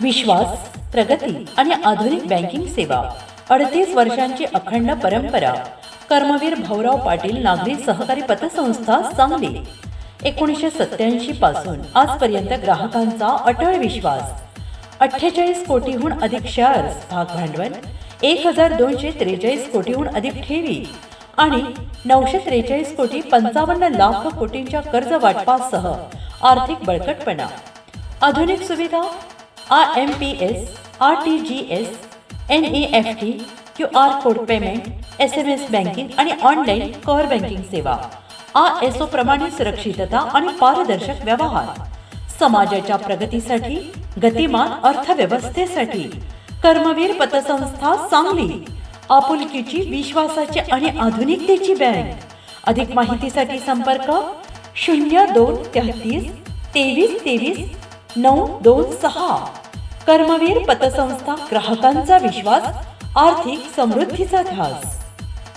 विश्वास प्रगती आणि आधुनिक बँकिंग सेवा. अडतीस वर्षांची अखंड परंपरा. कर्मवीर भाऊराव पाटील नागरी सहकारी पतसंस्था सांगली. एकोणीसशे सत्याऐंशी पासून आजपर्यंत ग्राहकांचा अटळ विश्वास. अठ्ठेचाळीस कोटीहून अधिक शेअर्स भाग भांडवल एक हजार दोनशे त्रेचाळीस कोटीहून अधिक ठेवी आणि नऊशे त्रेचाळीस कोटी पंचावन्न लाख कोटींच्या कर्ज वाटपासह आर्थिक बळकटपणा. आधुनिक सुविधा I M P S R T G S N E F T Q R code payment S M S banking आणि ऑनलाईन कर बँकिंग सेवा. आय एस ओ प्रमाणे सुरक्षितता आणि पारदर्शक व्यवहार. समाजाच्या प्रगतीसाठी गतिमान अर्थव्यवस्थेसाठी. कर्मवीर पतसंस्था सांगली. आपुलकीची विश्वासाची आणि आधुनिकतेची बँक अधिक माहितीसाठी संपर्क शून्य दोन तेहतीस तेवीस तेवीस नऊ दोन सहा. कर्मवीर पतसंस्था ग्राहकांचा विश्वास आर्थिक समृद्धीचा ध्यास.